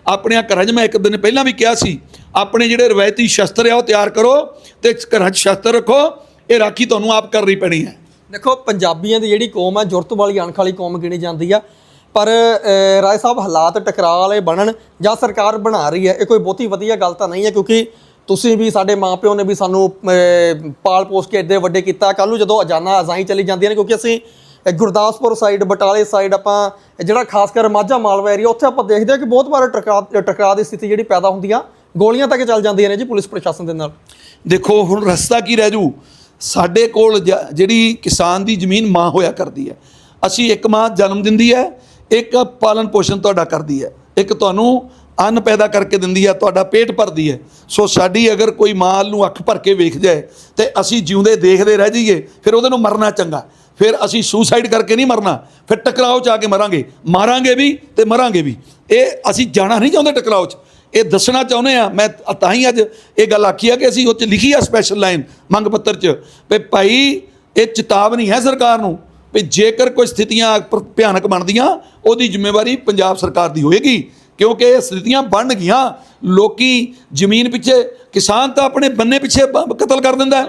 ਆਪਣਿਆਂ ਘਰਾਂ 'ਚ ਮੈਂ ਇੱਕ ਦਿਨ ਪਹਿਲਾਂ ਵੀ ਕਿਹਾ ਸੀ, ਆਪਣੇ ਜਿਹੜੇ ਰਵਾਇਤੀ ਸ਼ਸਤਰ ਆ ਉਹ ਤਿਆਰ ਕਰੋ ਤੇ ਘਰਾਂ 'ਚ ਸ਼ਸਤਰ ਰੱਖੋ, ਇਹ ਰਾਖੀ ਤੁਹਾਨੂੰ ਆਪ ਕਰਨੀ ਪੈਣੀ ਹੈ। ਦੇਖੋ, ਪੰਜਾਬੀਆਂ ਦੀ ਜਿਹੜੀ ਕੌਮ ਹੈ ਜੁਰਤ ਵਾਲੀ ਅਣਖ ਵਾਲੀ ਕੌਮ ਗਿਣੀ ਜਾਂਦੀ ਆ। ਪਰ ਰਾਏ ਸਾਹਿਬ ਹਾਲਾਤ ਟਕਰਾਅ ਵਾਲੇ ਬਣਨ ਜਾਂ ਸਰਕਾਰ ਬਣਾ ਰਹੀ ਹੈ, ਇਹ ਕੋਈ ਬਹੁਤੀ ਵਧੀਆ ਗੱਲ ਤਾਂ ਨਹੀਂ ਹੈ ਕਿਉਂਕਿ ਤੁਸੀਂ ਵੀ ਸਾਡੇ ਮਾਪਿਓ ਨੇ ਵੀ ਸਾਨੂੰ ਪਾਲ ਪੋਸ ਕੇ ਇੱਡੇ ਵੱਡੇ ਕੀਤਾ। ਕੱਲ ਨੂੰ ਜਦੋਂ ਅਜਾਨਾ ਅਜ਼ਾਈ ਚਲੀ ਜਾਂਦੀਆਂ ਨੇ, ਕਿਉਂਕਿ ਅਸੀਂ ਗੁਰਦਾਸਪੁਰ ਸਾਈਡ ਬਟਾਲੇ ਸਾਈਡ ਆਪਾਂ ਜਿਹੜਾ ਖਾਸ ਕਰ ਮਾਝਾ ਮਾਲਵਾ ਏਰੀਆ ਉੱਥੇ ਆਪਾਂ ਦੇਖਦੇ ਹਾਂ ਕਿ ਬਹੁਤ ਵਾਰ ਟਕਰਾ ਟਕਰਾ ਦੀ ਸਥਿਤੀ ਜਿਹੜੀ ਪੈਦਾ ਹੁੰਦੀਆਂ, ਗੋਲੀਆਂ ਤੱਕ ਚੱਲ ਜਾਂਦੀਆਂ ਨੇ ਜੀ ਪੁਲਿਸ ਪ੍ਰਸ਼ਾਸਨ ਦੇ ਨਾਲ। ਦੇਖੋ, ਹੁਣ ਰਸਤਾ ਕੀ ਰਹਿ ਜੂ? ਸਾਡੇ ਕੋਲ ਜ- ਜਿਹੜੀ ਕਿਸਾਨ ਦੀ ਜ਼ਮੀਨ ਮਾਂ ਹੋਇਆ ਕਰਦੀ ਹੈ। ਅਸੀਂ ਇੱਕ ਮਾਂ ਜਨਮ ਦਿੰਦੀ ਹੈ ਇੱਕ ਪਾਲਣ ਪੋਸ਼ਣ ਤੁਹਾਡਾ ਕਰਦੀ ਹੈ। ਇੱਕ ਤੁਹਾਨੂੰ ਅੰਨ ਪੈਦਾ ਕਰਕੇ ਦਿੰਦੀ ਹੈ, ਤੁਹਾਡਾ ਪੇਟ ਭਰਦੀ ਹੈ। ਸੋ ਸਾਡੀ ਅਗਰ ਕੋਈ ਮਾਲ ਨੂੰ ਅੱਖ ਭਰ ਕੇ ਵੇਖ ਜਾਏ ਤੇ ਅਸੀਂ ਜਿਉਂਦੇ ਦੇਖਦੇ ਰਹਿ ਜਾਈਏ, ਫਿਰ ਉਹਦੇ ਨੂੰ ਮਰਨਾ ਚੰਗਾ। ਫਿਰ ਅਸੀਂ ਸੁਸਾਈਡ ਕਰਕੇ ਨਹੀਂ ਮਰਨਾ, ਫਿਰ ਟਕਰਾਓ ਚ ਆ ਕੇ ਮਰਾਂਗੇ। ਮਾਰਾਂਗੇ ਵੀ ਤੇ ਮਰਾਂਗੇ ਵੀ। ਇਹ ਅਸੀਂ ਜਾਣਾ ਨਹੀਂ ਚਾਹੁੰਦੇ ਟਕਰਾਓ ਚ। ਇਹ ਦੱਸਣਾ ਚਾਹੁੰਦੇ ਆ ਮੈਂ ਤਾਂ ਹੀ ਅੱਜ ਇਹ ਗੱਲ ਆਖੀ ਆ ਕਿ ਅਸੀਂ ਉਹ ਚ ਲਿਖੀ ਆ ਸਪੈਸ਼ਲ ਲਾਈਨ ਮੰਗ ਪੱਤਰ ਚ ਵੀ ਭਾਈ, ਇਹ ਚੇਤਾਵਨੀ ਹੈ ਸਰਕਾਰ ਨੂੰ ਵੀ ਜੇਕਰ ਕੋਈ ਸਥਿਤੀਆਂ ਭਿਆਨਕ ਬਣਦੀਆਂ ਉਹਦੀ ਜ਼ਿੰਮੇਵਾਰੀ ਪੰਜਾਬ ਸਰਕਾਰ ਦੀ ਹੋਏਗੀ। ਕਿਉਂਕਿ ਇਹ ਸਥਿਤੀਆਂ ਬਣ ਗਈਆਂ ਲੋਕੀ ਜ਼ਮੀਨ ਪਿੱਛੇ ਕਿਸਾਨ ਤਾਂ ਆਪਣੇ ਬੰਨੇ ਪਿੱਛੇ ਕਤਲ ਕਰ ਦਿੰਦਾ।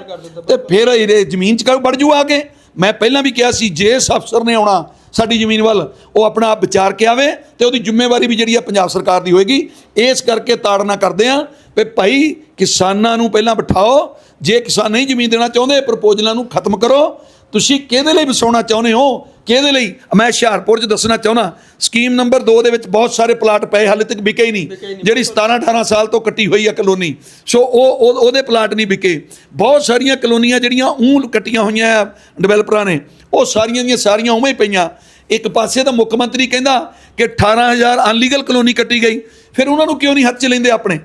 ਤੇ ਫਿਰ ਇਹ ਜ਼ਮੀਨ ਚ ਵੜ ਜੂ ਆ ਕੇ। ਮੈਂ ਪਹਿਲਾਂ ਵੀ ਕਿਹਾ ਸੀ ਜੇ ਇਸ ਅਫਸਰ ਨੇ ਆਉਣਾ ਸਾਡੀ ਜ਼ਮੀਨ ਵੱਲ ਉਹ ਆਪਣਾ ਆਪ ਵਿਚਾਰ ਕੇ ਆਵੇ ਤੇ ਉਹਦੀ ਜ਼ਿੰਮੇਵਾਰੀ ਵੀ ਜਿਹੜੀ ਆ ਪੰਜਾਬ ਸਰਕਾਰ ਦੀ ਹੋਏਗੀ। ਇਸ ਕਰਕੇ ਤਾੜਨਾ ਕਰਦੇ ਆ ਵੀ ਭਾਈ ਕਿਸਾਨਾਂ ਨੂੰ ਪਹਿਲਾਂ ਬਿਠਾਓ। ਜੇ ਕਿਸਾਨ ਨਹੀਂ ਜ਼ਮੀਨ ਦੇਣਾ ਚਾਹੁੰਦੇ ਪ੍ਰਪੋਜ਼ਲਾਂ ਨੂੰ ਖਤਮ ਕਰੋ। ਤੁਸੀਂ ਕਿਹਦੇ ਲਈ ਵਸਾਉਣਾ ਚਾਹੁੰਦੇ ਹੋ? ਕਿਹਦੇ ਲਈ? ਮੈਂ ਹੁਸ਼ਿਆਰਪੁਰ 'ਚ ਦੱਸਣਾ ਚਾਹੁੰਦਾ ਸਕੀਮ ਨੰਬਰ 2 ਦੇ ਵਿੱਚ ਬਹੁਤ ਸਾਰੇ ਪਲਾਟ ਪਏ ਹਾਲੇ ਤੱਕ ਵਿਕੇ ਹੀ ਨਹੀਂ। ਜਿਹੜੀ 17 18 ਸਾਲ ਤੋਂ ਕੱਟੀ ਹੋਈ ਆ ਕਲੋਨੀ। ਸੋ ਉਹ ਉਹ- ਉਹਦੇ ਪਲਾਟ ਨਹੀਂ ਵਿਕੇ। ਬਹੁਤ ਸਾਰੀਆਂ ਕਲੋਨੀਆਂ ਜਿਹੜੀਆਂ ਊਂ ਕੱਟੀਆਂ ਹੋਈਆਂ ਆ ਡਿਵੈਲਪਰਾਂ ਨੇ ਉਹ ਸਾਰੀਆਂ ਦੀਆਂ ਸਾਰੀਆਂ ਉਵੇਂ ਹੀ ਪਈਆਂ। ਇੱਕ ਪਾਸੇ ਤਾਂ ਮੁੱਖ ਮੰਤਰੀ ਕਹਿੰਦਾ ਕਿ 18000 ਅਨਲੀਗਲ ਕਲੋਨੀ ਕੱਟੀ ਗਈ। ਫਿਰ ਉਹਨਾਂ ਨੂੰ ਕਿਉਂ ਨਹੀਂ ਹੱਥ 'ਚ ਲੈਂਦੇ ਆਪਣੇ?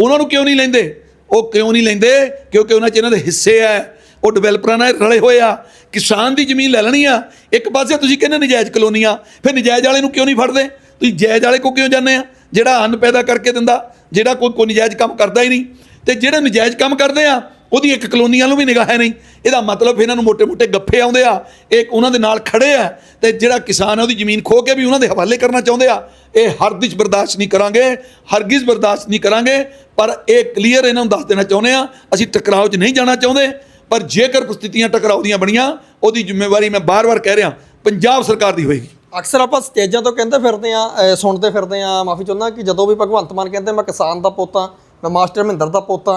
ਉਹਨਾਂ ਨੂੰ ਕਿਉਂ ਨਹੀਂ ਲੈਂਦੇ? ਉਹ ਕਿਉਂ ਨਹੀਂ ਲੈਂਦੇ? ਕਿਉਂਕਿ ਉਹਨਾਂ 'ਚ ਇਹਨਾਂ ਦੇ ਹਿੱਸੇ ਆ ਉਹ ਡਿਵੈਲਪਰਾਂ ਨਾਲ ਰਲੇ ਹੋਏ ਆ, ਕਿਸਾਨ ਦੀ ਜ਼ਮੀਨ ਲੈ ਲੈਣੀ ਆ, ਇੱਕ ਪਾਸੇ ਤੁਸੀਂ ਕਹਿੰਦੇ ਨਜਾਇਜ਼ ਕਲੋਨੀਆਂ ਫਿਰ ਨਜਾਇਜ਼ ਵਾਲੇ ਨੂੰ ਕਿਉਂ ਨਹੀਂ ਫੜਦੇ? ਤੁਸੀਂ ਜਾਇਜ਼ ਵਾਲੇ ਕੋ ਕਿਉਂ ਜਾਂਦੇ ਆ? ਜਿਹੜਾ ਅੰਨ ਪੈਦਾ ਕਰਕੇ ਦਿੰਦਾ, ਜਿਹੜਾ ਕੋਈ ਕੋਈ ਨਜਾਇਜ਼ ਕੰਮ ਕਰਦਾ ਹੀ ਨਹੀਂ। ਤੇ ਜਿਹੜੇ ਨਜਾਇਜ਼ ਕੰਮ ਕਰਦੇ ਆ, ਉਹਦੀ ਇੱਕ ਕਲੋਨੀ ਵਾਲੋਂ ਵੀ ਨਿਗਾਹ ਹੈ ਨਹੀਂ। ਇਹਦਾ ਮਤਲਬ ਇਹਨਾਂ ਨੂੰ ਮੋٹے-ਮੋٹے ਗੱਫੇ ਆਉਂਦੇ ਆ, ਇਹ ਉਹਨਾਂ ਦੇ ਨਾਲ ਖੜੇ ਆ, ਤੇ ਜਿਹੜਾ ਕਿਸਾਨ ਉਹਦੀ ਜ਼ਮੀਨ ਖੋ ਕੇ ਵੀ ਉਹਨਾਂ ਦੇ ਹਵਾਲੇ ਕਰਨਾ ਚਾਹੁੰਦੇ ਆ, ਇਹ ਹਰਦਿਸ਼ ਬਰਦਾਸ਼ਤ ਨਹੀਂ ਕਰਾਂਗੇ, ਹਰਗਿਜ਼ ਬਰਦਾਸ਼ਤ ਨਹੀਂ ਕਰਾਂਗੇ, ਪਰ ਇਹ ਕਲੀਅਰ ਇਹਨਾਂ ਨੂੰ ਦੱਸ ਦੇਣਾ ਚਾਹੁੰਦੇ ਆ, ਅਸੀਂ ਟਕਰਾਓ 'ਚ ਨਹੀਂ ਜਾਣਾ ਚਾਹੁੰਦੇ। ਪਰ ਜੇਕਰ ਪ੍ਰਸਥਿਤੀਆਂ ਟਕਰਾਓ ਦੀਆਂ ਬਣੀਆਂ ਉਹਦੀ ਜ਼ਿੰਮੇਵਾਰੀ ਮੈਂ ਬਾਰ-ਬਾਰ ਕਹਿ ਰਿਹਾ ਪੰਜਾਬ ਸਰਕਾਰ ਦੀ ਹੋਏਗੀ। ਅਕਸਰ ਆਪਾਂ ਸਟੇਜਾਂ ਤੋਂ ਕਹਿੰਦੇ ਫਿਰਦੇ ਆ ਸੁਣਦੇ ਫਿਰਦੇ ਆ ਮਾਫੀ ਚਾਹੁੰਦਾ ਕਿ ਜਦੋਂ ਵੀ ਭਗਵੰਤ ਮਾਨ ਕਹਿੰਦੇ ਮੈਂ ਕਿਸਾਨ ਦਾ ਪੁੱਤ ਹਾਂ ਮੈਂ ਮਾਸਟਰ ਮਹਿੰਦਰ ਦਾ ਪੁੱਤ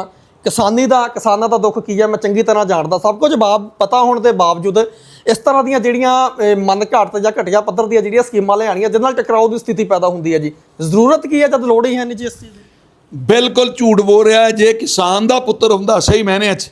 ਕਿਸਾਨੀ ਦਾ ਕਿਸਾਨਾਂ ਦਾ ਦੁੱਖ ਕੀ ਹੈ ਮੈਂ ਚੰਗੀ ਤਰ੍ਹਾਂ ਜਾਣਦਾ। ਸਭ ਕੁਝ ਬਾਬ ਪਤਾ ਹੋਣ ਦੇ ਬਾਵਜੂਦ ਇਸ ਤਰ੍ਹਾਂ ਦੀਆਂ ਜਿਹੜੀਆਂ ਮਨ ਘਾਟ ਜਾਂ ਘਟੀਆ ਪੱਧਰ ਦੀਆਂ ਜਿਹੜੀਆਂ ਸਕੀਮਾਂ ਲਿਆਣੀਆਂ ਜਿਹਦੇ ਨਾਲ ਟਕਰਾਓ ਦੀ ਸਥਿਤੀ ਪੈਦਾ ਹੁੰਦੀ ਹੈ ਜੀ। ਜ਼ਰੂਰਤ ਕੀ ਹੈ ਜਦ ਲੋੜ ਹੀ ਹੈ ਨਹੀਂ ਜੀ ਇਸ ਚੀਜ਼ ਦੀ? ਬਿਲਕੁਲ ਝੂਠ ਬੋਲ ਰਿਹਾ। ਜੇ ਕਿਸਾਨ ਦਾ ਪੁੱਤਰ ਹੁੰਦਾ ਸਹੀ ਮਾਇਨਿਆਂ 'ਚ।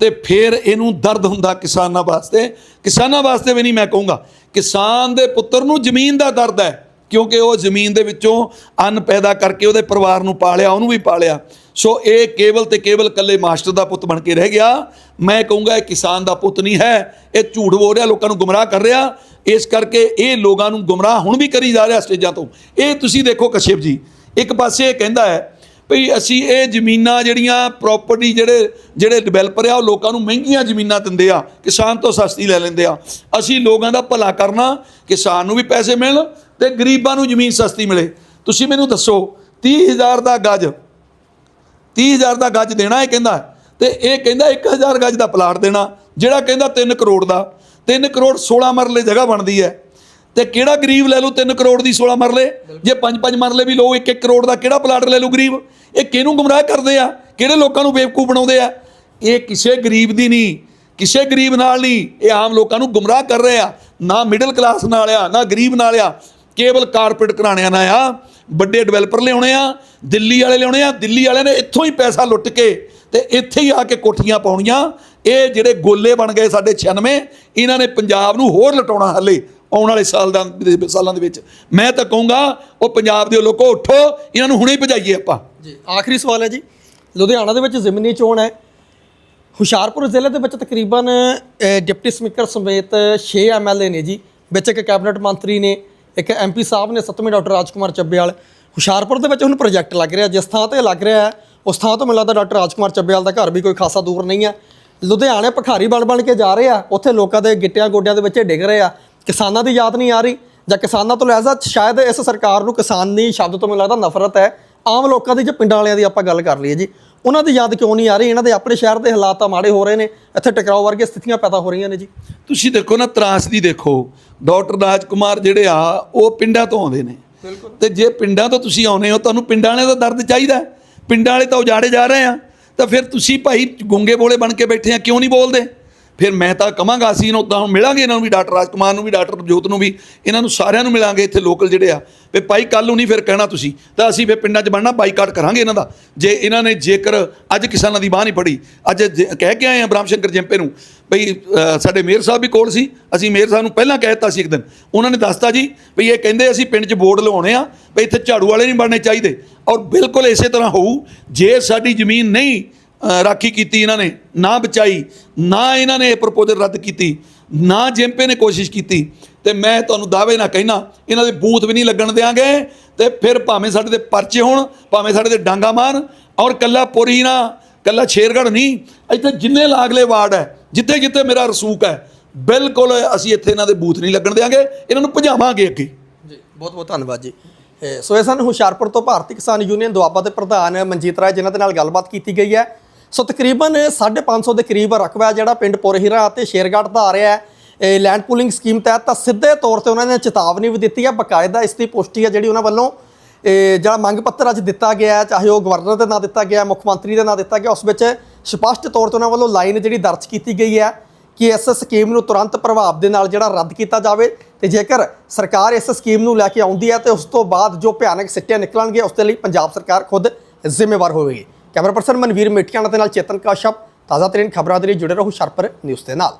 ਤੇ ਫਿਰ ਇਹਨੂੰ ਦਰਦ ਹੁੰਦਾ ਕਿਸਾਨਾਂ ਵਾਸਤੇ। ਕਿਸਾਨਾਂ ਵਾਸਤੇ ਵੀ ਨਹੀਂ ਮੈਂ ਕਹੂੰਗਾ। ਕਿਸਾਨ ਦੇ ਪੁੱਤਰ ਨੂੰ ਜ਼ਮੀਨ ਦਾ ਦਰਦ ਹੈ, ਕਿਉਂਕਿ ਉਹ ਜ਼ਮੀਨ ਦੇ ਵਿੱਚੋਂ ਅੰਨ ਪੈਦਾ ਕਰਕੇ ਉਹਦੇ ਪਰਿਵਾਰ ਨੂੰ ਪਾਲਿਆ, ਉਹਨੂੰ ਵੀ ਪਾਲਿਆ। ਸੋ ਇਹ ਕੇਵਲ ਤੇ ਕੇਵਲ ਕੱਲੇ ਮਾਸਟਰ ਦਾ ਪੁੱਤ ਬਣ ਕੇ ਰਹਿ ਗਿਆ। ਮੈਂ ਕਹੂੰਗਾ ਇਹ ਕਿਸਾਨ ਦਾ ਪੁੱਤ ਨਹੀਂ ਹੈ, ਇਹ ਝੂਠ ਬੋਲ ਰਿਹਾ, ਲੋਕਾਂ ਨੂੰ ਗੁੰਮਰਾਹ ਕਰ ਰਿਹਾ। ਇਸ ਕਰਕੇ ਇਹ ਲੋਕਾਂ ਨੂੰ ਗੁੰਮਰਾਹ ਹੁਣ ਵੀ ਕਰੀ ਜਾ ਰਿਹਾ ਸਟੇਜਾਂ ਤੋਂ। ਇਹ ਤੁਸੀਂ ਦੇਖੋ ਕਸ਼ਿਪ ਜੀ, ਇੱਕ ਪਾਸੇ ਇਹ ਕਹਿੰਦਾ ਹੈ ਭਈ ਅਸੀਂ ਇਹ ਜ਼ਮੀਨਾਂ ਜਿਹੜੀਆਂ ਪ੍ਰਾਪਰਟੀ ਜਿਹੜੇ ਜਿਹੜੇ ਡਿਵੈਲਪਰ ਆ, ਉਹ ਲੋਕਾਂ ਨੂੰ ਮਹਿੰਗੀਆਂ ਜ਼ਮੀਨਾਂ ਦਿੰਦੇ ਆ, ਕਿਸਾਨ ਤੋਂ ਸਸਤੀ ਲੈ ਲੈਂਦੇ ਆ। ਅਸੀਂ ਲੋਕਾਂ ਦਾ ਭਲਾ ਕਰਨਾ, ਕਿਸਾਨ ਨੂੰ ਵੀ ਪੈਸੇ ਮਿਲਣ ਤੇ ਗਰੀਬਾਂ ਨੂੰ ਜ਼ਮੀਨ ਸਸਤੀ ਮਿਲੇ। ਤੁਸੀਂ ਮੈਨੂੰ ਦੱਸੋ 30000 ਦਾ ਗੱਜ 30000 ਦਾ ਗੱਜ ਦੇਣਾ ਇਹ ਕਹਿੰਦਾ? ਤੇ ਇਹ ਕਹਿੰਦਾ 1000 ਗੱਜ ਦਾ ਪਲਾਟ ਦੇਣਾ, ਜਿਹੜਾ ਕਹਿੰਦਾ 3 ਕਰੋੜ ਦਾ। 3 ਕਰੋੜ 16 ਮਰਲੇ ਜਗ੍ਹਾ ਬਣਦੀ ਹੈ। ਤੇ ਕਿਹੜਾ ਗਰੀਬ ਲੈ ਲੂ 3 ਕਰੋੜ ਦੀ 16 ਮਰਲੇ? ਜੇ 5-5 ਮਰਲੇ ਵੀ ਲੋ 1-1 ਕਰੋੜ ਦਾ ਕਿਹੜਾ ਪਲਾਟ ਲੈ ਲੂ ਗਰੀਬ? ਇਹ ਕਿਹਨੂੰ ਗੁੰਮਰਾਹ ਕਰਦੇ ਆ? ਕਿਹੜੇ ਲੋਕਾਂ ਨੂੰ ਬੇਵਕੂਫ ਬਣਾਉਂਦੇ ਆ? ਇਹ ਕਿਸੇ ਗਰੀਬ ਦੀ ਨਹੀਂ, ਕਿਸੇ ਗਰੀਬ ਨਾਲ ਨਹੀਂ, ਇਹ ਆਮ ਲੋਕਾਂ ਨੂੰ ਗੁੰਮਰਾਹ ਕਰ ਰਹੇ ਆ। ਨਾ ਮਿਡਲ ਕਲਾਸ ਨਾਲ ਆ, ਨਾ ਗਰੀਬ ਨਾਲ ਆ। ਕੇਵਲ ਕਾਰਪੋਰੇਟ ਘਰਾਣਿਆਂ ਨਾਲ ਆ। ਵੱਡੇ ਡਿਵੈਲਪਰ ਲਿਆਉਣੇ ਆ, ਦਿੱਲੀ ਵਾਲੇ ਲਿਆਉਣੇ ਆ, ਦਿੱਲੀ ਵਾਲਿਆਂ ਨੇ ਇੱਥੋਂ ਹੀ ਪੈਸਾ ਲੁੱਟ ਕੇ ਤੇ ਇੱਥੇ ਹੀ ਆ ਕੇ ਕੋਠੀਆਂ ਪਾਉਣੀਆਂ। ਇਹ ਜਿਹੜੇ ਗੋਲੇ ਬਣ ਗਏ ਸਾਡੇ 96 ਇਹਨਾਂ ਨੇ ਪੰਜਾਬ ਨੂੰ ਹੋਰ ਲਟਾਉਣਾ ਹੱਲੇ। ਆਉਣ ਵਾਲੇ ਸਾਲ ਦਾ ਸਾਲਾਂ ਦੇ ਵਿੱਚ। ਮੈਂ ਤਾਂ ਕਹੂੰਗਾ, ਉਹ ਪੰਜਾਬ ਦੇ ਲੋਕੋ ਉੱਠੋ, ਇਹਨਾਂ ਨੂੰ ਹੁਣੇ ਭਜਾਈਏ ਆਪਾਂ। ਜੀ, ਆਖਰੀ ਸਵਾਲ ਹੈ ਜੀ। ਲੁਧਿਆਣਾ ਦੇ ਵਿੱਚ ਜ਼ਿਮਨੀ ਚੋਣ ਹੈ। ਹੁਸ਼ਿਆਰਪੁਰ ਜ਼ਿਲ੍ਹੇ ਦੇ ਵਿੱਚ ਤਕਰੀਬਨ ਡਿਪਟੀ ਸਪੀਕਰ ਸਮੇਤ 6 ਐਮਐਲਏ ਨੇ ਜੀ। ਵਿੱਚ ਇੱਕ ਕੈਬਨਿਟ ਮੰਤਰੀ ਨੇ, ਇੱਕ ਐਮਪੀ ਸਾਹਿਬ ਨੇ, ਸੱਤਵੇਂ ਡਾਕਟਰ ਰਾਜਕੁਮਾਰ ਚੱਬੇਵਾਲ ਹੁਸ਼ਿਆਰਪੁਰ ਦੇ ਵਿੱਚ ਹੁਣ ਪ੍ਰੋਜੈਕਟ ਲੱਗ ਰਿਹਾ। ਜਿਸ ਥਾਂ ਤੇ ਲੱਗ ਰਿਹਾ ਹੈ, ਉਸ ਥਾਂ ਤੋਂ ਮੈਨੂੰ ਲੱਗਦਾ ਡਾਕਟਰ ਰਾਜਕੁਮਾਰ ਚੱਬੇਵਾਲ ਦਾ ਘਰ ਵੀ ਕੋਈ ਖਾਸਾ ਦੂਰ ਨਹੀਂ ਹੈ। ਲੁਧਿਆਣੇ ਭਖਾਰੀ ਬਣ ਬਣ ਕੇ ਜਾ ਰਹੇ ਆ। ਉੱਥੇ ਲੋਕਾਂ ਦੇ ਗਿੱਟਿਆਂ ਗੋਡਿਆਂ ਦੇ ਵਿੱਚ ਡਿੱਗ ਰਹੇ ਆ। ਕਿਸਾਨਾਂ ਦੀ ਯਾਦ ਨਹੀਂ ਆ ਰਹੀ ਜਾਂ ਕਿਸਾਨਾਂ ਤੋਂ ਲਿਹਾਜ਼ਾ ਸ਼ਾਇਦ ਇਸ ਸਰਕਾਰ ਨੂੰ ਕਿਸਾਨੀ ਸ਼ਬਦ ਤੋਂ ਮੈਨੂੰ ਲੱਗਦਾ ਨਫ਼ਰਤ ਹੈ। ਆਮ ਲੋਕਾਂ ਦੀ ਜੇ ਪਿੰਡਾਂ ਵਾਲਿਆਂ ਦੀ ਆਪਾਂ ਗੱਲ ਕਰ ਲਈਏ ਜੀ। ਉਹਨਾਂ ਦੀ ਯਾਦ ਕਿਉਂ ਨਹੀਂ ਆ ਰਹੀ? ਇਹਨਾਂ ਦੇ ਆਪਣੇ ਸ਼ਹਿਰ ਦੇ ਹਾਲਾਤ ਤਾਂ ਮਾੜੇ ਹੋ ਰਹੇ ਨੇ। ਇੱਥੇ ਟਕਰਾਓ ਵਰਗੀਆਂ ਸਥਿਤੀਆਂ ਪੈਦਾ ਹੋ ਰਹੀਆਂ ਨੇ ਜੀ। ਤੁਸੀਂ ਦੇਖੋ ਨਾ ਤਰਾਸਦੀ ਦੇਖੋ। ਡਾਕਟਰ ਰਾਜਕੁਮਾਰ ਜਿਹੜੇ ਆ ਉਹ ਪਿੰਡਾਂ ਤੋਂ ਆਉਂਦੇ ਨੇ। ਤੇ ਜੇ ਪਿੰਡਾਂ ਤੋਂ ਤੁਸੀਂ ਆਉਨੇ ਹੋ ਤੁਹਾਨੂੰ ਪਿੰਡਾਂ ਵਾਲਿਆਂ ਦਾ ਦਰਦ ਚਾਹੀਦਾ। ਪਿੰਡਾਂ ਵਾਲੇ ਤਾਂ ਉਜਾੜੇ ਜਾ ਰਹੇ ਆ। ਤਾਂ ਫਿਰ ਤੁਸੀਂ ਭਾਈ ਗੁੰਗੇ ਬੋਲੇ ਬਣ ਕੇ ਬੈਠੇ ਆ ਕਿਉਂ ਨਹੀਂ ਬੋਲਦੇ? ਫਿਰ ਮੈਂ ਤਾਂ ਕਹਾਂਗਾ ਅਸੀਂ ਇਹਨਾਂ ਉਦਾਂ ਹੁਣ ਮਿਲਾਂਗੇ, ਇਹਨਾਂ ਨੂੰ ਵੀ ਡਾਕਟਰ ਰਾਜਕੁਮਾਰ ਨੂੰ ਵੀ, ਡਾਕਟਰ ਜੋਤ ਨੂੰ ਵੀ, ਇਹਨਾਂ ਨੂੰ ਸਾਰਿਆਂ ਨੂੰ ਮਿਲਾਂਗੇ ਇੱਥੇ ਲੋਕਲ ਜਿਹੜੇ ਆ। ਵੀ ਭਾਈ ਕੱਲ ਨੂੰ ਨਹੀਂ ਫਿਰ ਕਹਿਣਾ ਤੁਸੀਂ, ਤਾਂ ਅਸੀਂ ਫਿਰ ਪਿੰਡਾਂ 'ਚ ਬਣਨਾ ਬਾਈਕਾਟ ਕਰਾਂਗੇ ਇਹਨਾਂ ਦਾ। ਜੇ ਇਹਨਾਂ ਨੇ ਜੇਕਰ ਅੱਜ ਕਿਸਾਨਾਂ ਦੀ ਬਾਹ ਨਹੀਂ ਫੜੀ, ਅੱਜ ਜ- ਕਹਿ ਕੇ ਆਏ ਆ ਬ੍ਰਹਮ ਸ਼ੰਕਰ ਜੰਪੇ ਨੂੰ ਭਈ ਸਾਡੇ ਮੇਅਰ ਸਾਹਿਬ ਵੀ ਕੋਲ ਸੀ, ਅਸੀਂ ਮੇਅਰ ਸਾਹਿਬ ਨੂੰ ਪਹਿਲਾਂ ਕਹਿ ਦਿੱਤਾ ਸੀ ਇੱਕ ਦਿਨ। ਉਹਨਾਂ ਨੇ ਦੱਸਤਾ ਜੀ ਵੀ ਇਹ ਕਹਿੰਦੇ ਅਸੀਂ ਪਿੰਡ 'ਚ ਬੋਰਡ ਲਵਾਉਣੇ ਆ, ਵੀ ਇੱਥੇ ਝਾੜੂ ਵਾਲੇ ਨਹੀਂ ਬਣਨੇ ਚਾਹੀਦੇ। ਔਰ ਬਿਲਕੁਲ ਇਸੇ ਤਰ੍ਹਾਂ ਹੋਊ, ਜੇ ਸਾਡੀ ਜ਼ਮੀਨ ਨਹੀਂ ਰਾਖੀ ਕੀਤੀ ਇਹਨਾਂ ਨੇ, ਨਾ ਬਚਾਈ, ਨਾ ਇਹਨਾਂ ਨੇ ਇਹ ਪ੍ਰਪੋਜ਼ਲ ਰੱਦ ਕੀਤੀ, ਨਾ ਜਿੰਪੇ ਨੇ ਕੋਸ਼ਿਸ਼ ਕੀਤੀ, ਤੇ ਮੈਂ ਤੁਹਾਨੂੰ ਦਾਅਵੇ ਨਾਲ ਕਹਿਣਾ ਇਹਨਾਂ ਦੇ ਬੂਥ ਵੀ ਨਹੀਂ ਲੱਗਣ ਦਿਆਂਗੇ, ਤੇ ਫਿਰ ਭਾਵੇਂ ਸਾਡੇ ਦੇ ਪਰਚੇ ਹੋਣ, ਭਾਵੇਂ ਸਾਡੇ ਦੇ ਡਾਂਗਾ ਮਾਰਨ ਔਰ ਕੱਲਾ ਪੁਰੀ ਨਾ, ਕੱਲਾ ਸ਼ੇਰਗੜ੍ਹ ਨਹੀਂ, ਇੱਥੇ ਜਿੰਨੇ ਲਾਗਲੇ ਵਾਰਡ ਹੈ, ਜਿੱਥੇ ਜਿੱਥੇ ਮੇਰਾ ਰਸੂਕ ਹੈ, ਬਿਲਕੁਲ ਅਸੀਂ ਇੱਥੇ ਇਹਨਾਂ ਦੇ ਬੂਥ ਨਹੀਂ ਲੱਗਣ ਦਿਆਂਗੇ, ਇਹਨਾਂ ਨੂੰ ਭਜਾਵਾਂਗੇ ਅੱਗੇ। ਜੀ, ਬਹੁਤ ਬਹੁਤ ਧੰਨਵਾਦ ਜੀ। ਸੋ ਇਹ ਸਨ ਹੁਸ਼ਿਆਰਪੁਰ ਤੋਂ ਭਾਰਤੀ ਕਿਸਾਨ ਯੂਨੀਅਨ ਦੁਆਬਾ ਦੇ ਪ੍ਰਧਾਨ ਮਨਜੀਤ ਰਾਏ, ਜਿਨ੍ਹਾਂ ਦੇ ਨਾਲ ਗੱਲਬਾਤ ਕੀਤੀ ਗਈ ਹੈ। ਸੋ ਤਕਰੀਬਨ 550 ਦੇ ਕਰੀਬ ਰਕਬਾ ਜਿਹੜਾ ਪਿੰਡ ਪੁਰਹੀਰਾ ਅਤੇ ਸ਼ੇਰਗੜ੍ਹ ਦਾ ਆ ਰਿਹਾ ਹੈ। ਇਹ ਲੈਂਡ ਪੂਲਿੰਗ ਸਕੀਮ ਤਹਿਤ ਤਾਂ ਸਿੱਧੇ ਤੌਰ ਤੇ ਉਹਨਾਂ ਨੇ ਚੇਤਾਵਨੀ ਵੀ ਦਿੱਤੀ ਹੈ। ਬਕਾਇਦਾ ਇਸ ਦੀ ਪੁਸ਼ਟੀ ਹੈ ਜਿਹੜੀ ਉਹਨਾਂ ਵੱਲੋਂ ਜਿਹੜਾ ਮੰਗ ਪੱਤਰ ਅੱਜ ਦਿੱਤਾ ਗਿਆ ਚਾਹੇ ਉਹ ਗਵਰਨਰ ਦੇ ਨਾਂ ਦਿੱਤਾ ਗਿਆ, ਮੁੱਖ ਮੰਤਰੀ ਦੇ ਨਾਂ ਦਿੱਤਾ ਗਿਆ, ਉਸ ਵਿੱਚ ਸਪਸ਼ਟ ਤੌਰ ਤੇ ਉਹਨਾਂ ਵੱਲੋਂ ਲਾਈਨ ਜਿਹੜੀ ਦਰਜ ਕੀਤੀ ਗਈ ਹੈ ਕਿ ਇਸ ਸਕੀਮ ਨੂੰ ਤੁਰੰਤ ਪ੍ਰਭਾਵ ਦੇ ਨਾਲ ਜਿਹੜਾ ਰੱਦ ਕੀਤਾ ਜਾਵੇ ਤੇ ਜੇਕਰ ਸਰਕਾਰ ਇਸ ਸਕੀਮ ਨੂੰ ਲੈ ਕੇ ਆਉਂਦੀ ਹੈ ਤੇ ਉਸ ਤੋਂ ਬਾਅਦ ਜੋ ਭਿਆਨਕ ਸਿੱਟੇ ਨਿਕਲਣਗੇ, ਉਸ ਦੇ ਲਈ ਪੰਜਾਬ ਸਰਕਾਰ ਖੁਦ ਜ਼ਿੰਮੇਵਾਰ ਹੋਵੇਗੀ। ਕੈਮਰਾ ਪਰਸਨ ਮਨਵੀਰ ਮੇਟੀਆਣਾ ਦੇ ਨਾਲ ਚੇਤਨ ਕਾਸ਼ਪ। ਤਾਜ਼ਾ ਤਰੀਨ ਖਬਰਾਂ ਦੇ ਲਈ ਜੁੜੇ ਰਹੋ ਸ਼ਰਪਰ ਨਿਊਜ਼ ਦੇ ਨਾਲ।